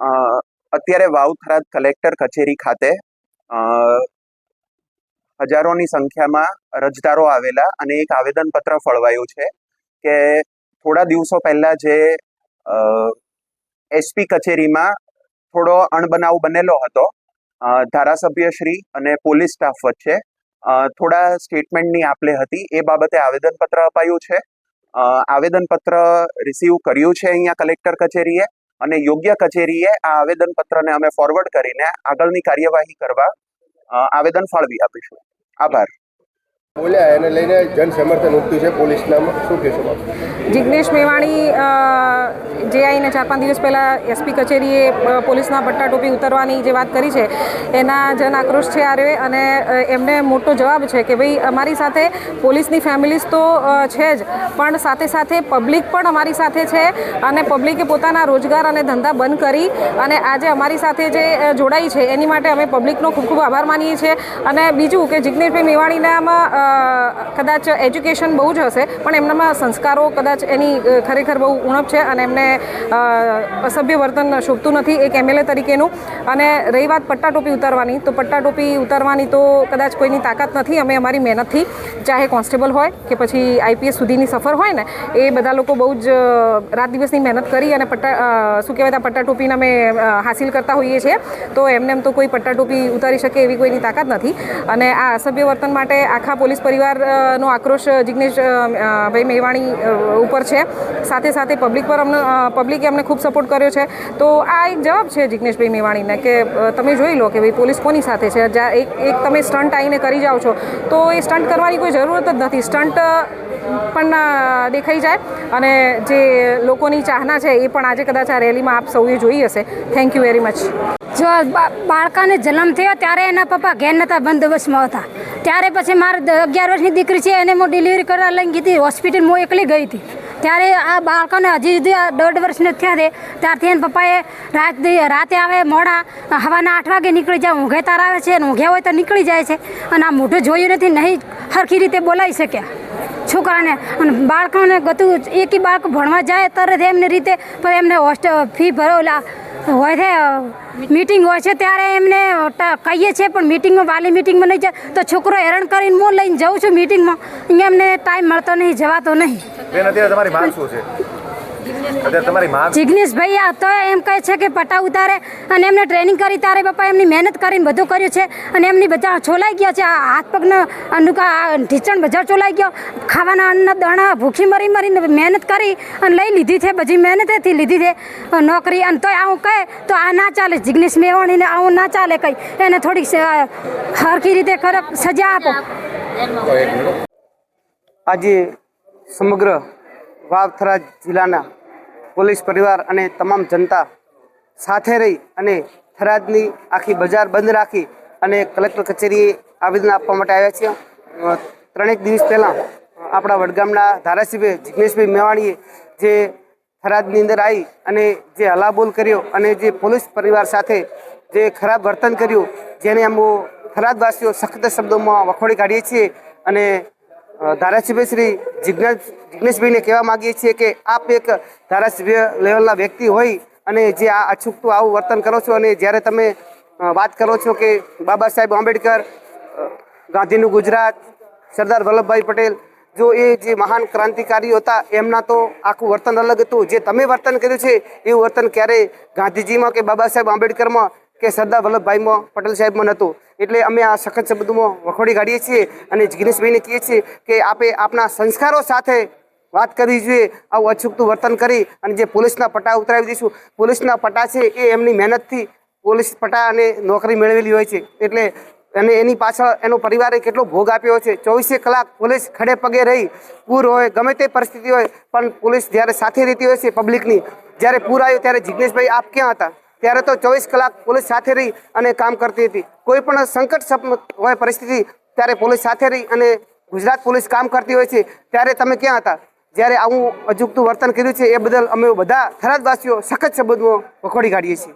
અત્યારે વાવ થરાદ કલેક્ટર કચેરી ખાતે હજારોની સંખ્યામાં અરજદારો આવેલા અને એક આવેદનપત્ર ફળવાયું છે કે થોડા દિવસો પહેલા જે એસપી કચેરીમાં થોડો અણબનાવ બનેલો હતો ધારાસભ્યશ્રી અને પોલીસ સ્ટાફ વચ્ચે થોડા સ્ટેટમેન્ટની આપલે હતી, એ બાબતે આવેદનપત્ર અપાયું છે. આવેદનપત્ર રિસીવ કર્યું છે અહીંયા કલેક્ટર કચેરીએ. અને યોગ્ય કચેરીએ આ આવેદનપત્રને અમે ફોરવર્ડ કરીને આગળની કાર્યવાહી કરવા આવેદન ફાળવી આપીશું. આભાર. બોલ્યા જિજ્ઞેશ મેવાણી જે આવીને ચાર પાંચ દિવસ પહેલાં એસપી કચેરીએ પોલીસના પટ્ટા ટોપી ઉતરવાની જે વાત કરી છે, એના જન આક્રોશ છે આરે અને એમને મોટો જવાબ છે કે ભાઈ, અમારી સાથે પોલીસની ફેમિલીઝ તો છે જ, પણ સાથે સાથે પબ્લિક પણ અમારી સાથે છે અને પબ્લિકે પોતાના રોજગાર અને ધંધા બંધ કરી અને આજે અમારી સાથે જે જોડાઈ છે, એની માટે અમે પબ્લિકનો ખૂબ ખૂબ આભાર માનીએ છીએ. અને બીજું કે જિજ્ઞેશભાઈ મેવાણીનામાં કદાચ એજ્યુકેશન બહુ જ હશે, પણ એમનામાં સંસ્કારો કદાચ એની ખરેખર બહુ ઉણપ છે અને એમને અસભ્ય વર્તન શોભતું નથી એક એમએલએ તરીકેનું. અને રહી વાત પટ્ટા ટોપી ઉતારવાની, તો પટ્ટા ટોપી ઉતારવાની તો કદાચ કોઈની તાકાત નથી, અમે અમારી મહેનતથી ચાહે કોન્સ્ટેબલ હોય કે પછી આઈપીએસ સુધીની સફર હોય ને, એ બધા લોકો બહુ જ રાત દિવસની મહેનત કરી અને પટ્ટા શું કહેવાય પટ્ટા ટોપીને અમે હાસિલ કરતા હોઈએ છીએ, તો એમને એમ તો કોઈ પટ્ટા ટોપી ઉતારી શકે એવી કોઈની તાકાત નથી. અને આ અસભ્ય વર્તન માટે આખા પોલીસ પરિવારનો આક્રોશ અ, ભાઈ મેવાણી ઉપર છે. સાથે સાથે પબ્લિક પર અમને પબ્લિકે અમને ખૂબ સપોર્ટ કર્યો છે. તો આ એક જવાબ છે જિગ્નેશભાઈ મેવાણીને કે તમે જોઈ લો કે ભાઈ પોલીસ કોની સાથે છે? જ્યાં એક એક તમે સ્ટન્ટ આવીને કરી જાઓ છો. તો એ સ્ટન્ટ કરવાની કોઈ જરૂરત જ નથી. સ્ટન્ટ પણ દેખાઈ જાય. અને જે લોકોની ચાહના છે એ પણ આજે કદાચ આ રેલીમાં આપ સૌએ જોઈ હશે. થેન્ક યુ વેરી મચ જો બાળકાને જન્મ થયો ત્યારે એના પપ્પા ઘેર નતા બંદોબસ્તમાં હતા. ત્યારે પછી મારે અગિયાર વર્ષની દીકરી છે, એને હું ડિલિવરી કરવા લઈને કીધી હોસ્પિટલ હું એકલી ગઈ હતી. ત્યારે આ બાળકોને હજી સુધી દોઢ વર્ષને થયા છે. ત્યારથી એને પપ્પાએ રાત રાતે આવે, મોડા હવાના આઠ વાગે નીકળી જાય, ઊંઘે તાર આવે છે, અને ઊંઘ્યા હોય તો નીકળી જાય છે. અને આ મોઢું જોયું નથી, નહીં સરખી રીતે બોલાવી શક્યા છોકરાને અને બાળકોને ગતું, એકી બાળક ભણવા જાય તરત એમની રીતે, પણ એમને હોસ્ટેલ ફી ભરો, ઓલા હોય છે મીટિંગ હોય છે ત્યારે એમને કહીએ છીએ, પણ મિટિંગમાં વાલી મિટિંગમાં નહીં જાય. તો છોકરો હેરાન કરીને હું લઈને જાઉં છું મિટિંગમાં અહીંયા એમને ટાઈમ મળતો નહીં, જવાતો નહીં. જિગ્નેશભાઈ આ તો એમ કહે છે કે પટા ઉતારે અને એમને ટ્રેનિંગ કરી તારે બાપા એમની મહેનત કરીને બધું કર્યું છે અને એમની બધા છોલાઈ ગયા છે. આ હાથ પગના અનુકા ઢીચણ બધા ચોલાઈ ગયો. ખાવાના અન્ન દાણા ભૂખી મરી મરીને મહેનત કરી અને લઈ લીધી છે. બધી મહેનતેથી લીધી છે. નોકરી અને તોય આવું કહે તો આ ના ચાલે. જિગ્નેશ મેવાણીને આવું ના ચાલે કંઈ. એને થોડીક હરખી રીતે કડક સજા આપો. આજે સમગ્ર વાવથરા જિલ્લાના પોલીસ પરિવાર અને તમામ જનતા સાથે રહી અને થરાદની આખી બજાર બંધ રાખી અને કલેક્ટર કચેરીએ આવેદન આપવા માટે આવ્યા છીએ. ત્રણેક દિવસ પહેલાં આપણા વડગામના ધારાસભ્ય જિગ્નેશભાઈ મેવાણીએ જે થરાદની અંદર આવી અને જે હલાબોલ કર્યો અને જે પોલીસ પરિવાર સાથે જે ખરાબ વર્તન કર્યું, જેને અમો થરાદવાસીઓ સખત શબ્દોમાં વખોડી કાઢીએ છીએ અને ધારાસભ્ય શ્રી જિજ્ઞેશ જિજ્ઞેશભાઈને કહેવા માંગીએ છીએ કે આપ એક ધારાસભ્ય લેવલના વ્યક્તિ હોય અને જે આ અછૂકતું આવું વર્તન કરો છો અને જ્યારે તમે વાત કરો છો કે બાબા સાહેબ આંબેડકર ગાંધીનું ગુજરાત, સરદાર વલ્લભભાઈ પટેલ, જો એ જે મહાન ક્રાંતિકારીઓ હતા એમના તો આખું વર્તન અલગ હતું. જે તમે વર્તન કર્યું છે, એવું વર્તન ક્યારેય ગાંધીજીમાં કે બાબા સાહેબ આંબેડકરમાં કે સરદાર વલ્લભભાઈમાં પટેલ સાહેબમાં નહોતું. એટલે અમે આ સખત શબ્દોમાં વખોડી કાઢીએ છીએ અને જિગ્નેશભાઈને કહીએ છીએ કે આપે આપના સંસ્કારો સાથે વાત કરવી જોઈએ, આવું અછૂકતું વર્તન કરી અને જે પોલીસના પટ્ટા ઉતરાવી દઈશું. પોલીસના પટ્ટા છે એ એમની મહેનતથી પોલીસ પટ્ટા અને નોકરી મેળવેલી હોય છે. એટલે અને એની પાછળ એનો પરિવારે કેટલો ભોગ આપ્યો છે. ચોવીસે કલાક પોલીસ ખડે પગે રહી, પૂર હોય, ગમે તે પરિસ્થિતિ હોય, પણ પોલીસ જ્યારે સાથે રહેતી હોય છે પબ્લિકની જ્યારે પૂર આવ્યું ત્યારે જિજ્ઞેશભાઈ આપ ક્યાં હતા? ત્યારે તો ચોવીસ કલાક પોલીસ સાથે રહી અને કામ કરતી હતી. કોઈ પણ સંકટ હોય પરિસ્થિતિ, ત્યારે પોલીસ સાથે રહી અને ગુજરાત પોલીસ કામ કરતી હોય છે. ત્યારે તમે ક્યાં હતા? જ્યારે આવું અજુગતું વર્તન કર્યું છે, એ બદલ અમે બધા થરાદવાસીઓ સખત શબ્દો વખોડી કાઢીએ છીએ.